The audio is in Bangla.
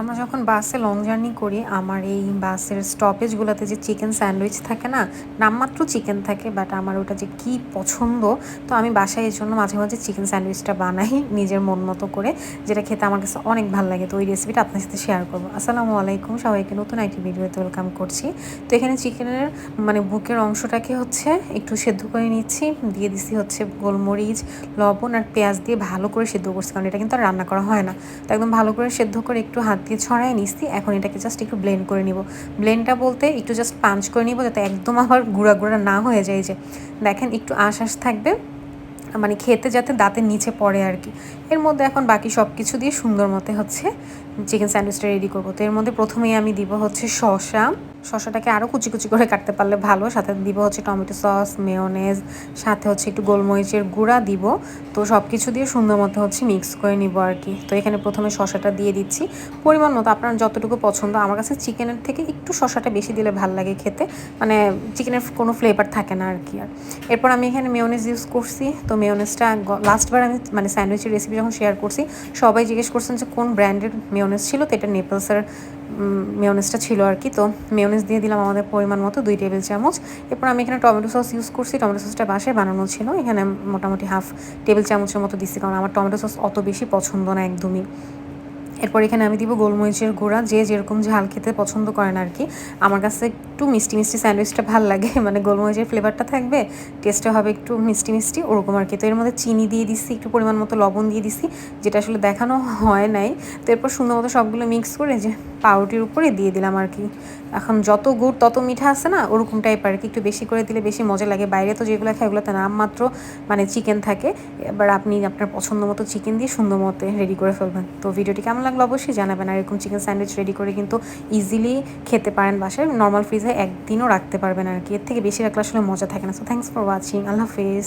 আমরা যখন বাসে লং জার্নি করি, আমার এই বাসের স্টপেজগুলোতে যে চিকেন স্যান্ডউইচ থাকে না, নামমাত্র চিকেন থাকে বাট আমার ওটা যে কি পছন্দ, তো আমি বাসায় এর জন্য মাঝে মাঝে চিকেন স্যান্ডউইচটা বানাই নিজের মন মতো করে, যেটা খেতে আমার কাছে অনেক ভালো লাগে। তো ওই রেসিপিটা আপনার সাথে শেয়ার করব। আসসালামু আলাইকুম, সবাইকে নতুন একটি ভিডিওতে ওয়েলকাম করছি। তো এখানে চিকেনের মানে বুকের অংশটাকে হচ্ছে একটু সেদ্ধ করে নিচ্ছি, দিয়ে দিচ্ছি হচ্ছে গোলমরিচ, লবণ আর পেঁয়াজ দিয়ে ভালো করে সেদ্ধ করছি, কারণ এটা কিন্তু রান্না করা হয় না। তো একদম ভালো করে সেদ্ধ করে একটু হাত দিয়ে ছড়াই নিচ্ছি এখন এটাকে জাস্ট একটু ব্লেন্ড করে নিব। ব্লেন্ডটা বলতে একটু জাস্ট পাঞ্চ করে নিব যাতে একদম আবার গুঁড়া গুঁড়া না হয়ে যায় যে। দেখেন একটু আশ আশ থাকবে মানে খেতে যাতে দাঁতের নিচে পড়ে আর কি। এর মধ্যে এখন বাকি সব কিছু দিয়ে সুন্দর মতে হচ্ছে চিকেন স্যান্ডউইচটা রেডি করব। তো এর মধ্যে প্রথমেই আমি দিব হচ্ছে শসা। শসাটাকে আরও কুচি কুচি করে কাটতে পারলে ভালো। সাথে দিব হচ্ছে টমেটো সস মেয়নেজ সাথে হচ্ছে একটু গোলমরিচের গুঁড়া দিব। তো সব কিছু দিয়ে সুন্দর মতো হচ্ছে মিক্স করে নিব আর কি। তো এখানে প্রথমে শসাটা দিয়ে দিচ্ছি। পরিমাণ মতো আপনার যতটুকু পছন্দ। আমার কাছে চিকেনের থেকে একটু শসাটা বেশি দিলে ভালো লাগে খেতে। মানে চিকেনের কোনো ফ্লেভার থাকে না আর কি আর। এরপর আমি এখানে মেয়নেজ ইউজ করছি। তো মেয়নেজটা লাস্টবার আমি মানে স্যান্ডউইচের রেসিপি যখন শেয়ার করছি, সবাই জিজ্ঞেস করছেন যে কোন ব্র্যান্ডের মেয়নেস ছিল? তো এটা নেপলসের মেয়নেসটা ছিল আর কি তো মেয়নেস দিয়ে দিলাম আমাদের পরিমাণ মতো দুই টেবিল চামচ। এরপর আমি এখানে টমেটো সস ইউজ করছি। টমেটো সসটা বাসায় বানানো ছিল। এখানে মোটামুটি হাফ টেবিল চামচের মতো দিচ্ছি কারণ আমার টমেটো সস অত বেশি পছন্দ না একদমই। এরপর এখানে আমি দিব গোলমরিচের গুঁড়া। যে যেরকম ঝাল খেতে পছন্দ করেন আর কি। আমার কাছে একটু মিষ্টি মিষ্টি স্যান্ডউইচটা ভালো লাগে। মানে গোলমরিচের ফ্লেভারটা থাকবে টেস্টে হবে একটু মিষ্টি মিষ্টি, ওরকম আর কি। তো এর মধ্যে চিনি দিয়ে দিচ্ছি, একটু পরিমাণ মতো লবণ দিয়ে দিচ্ছি, যেটা আসলে দেখানো হয় নাই। তো এরপর সুন্দর মতো সবগুলো মিক্স করে যে পাউরুটির উপরে দিয়ে দিলাম আর কি। এখন যত গুড়, তত মিঠা আছে না, ওরকম টাইপ আর কি। একটু বেশি করে দিলে বেশি মজা লাগে। বাইরে তো যেগুলো খায় ওগুলোতে নামমাত্র মানে চিকেন থাকে। এবার আপনি আপনার পছন্দ মতো চিকেন দিয়ে সুন্দর মতো রেডি করে ফেলবেন। তো ভিডিওটি কেমন লাগল অবশ্যই জানাবেন। আর এরকম চিকেন স্যান্ডউইচ রেডি করে কিন্তু ইজিলি খেতে পারেন বাসায়। নর্মাল ফ্রিজে একদিনও রাখতে পারবেন আর কি। এর থেকে বেশি রাখলে আসলে মজা থাকে না। সো থ্যাংকস ফর ওয়াচিং আল্লাহ হাফিজ।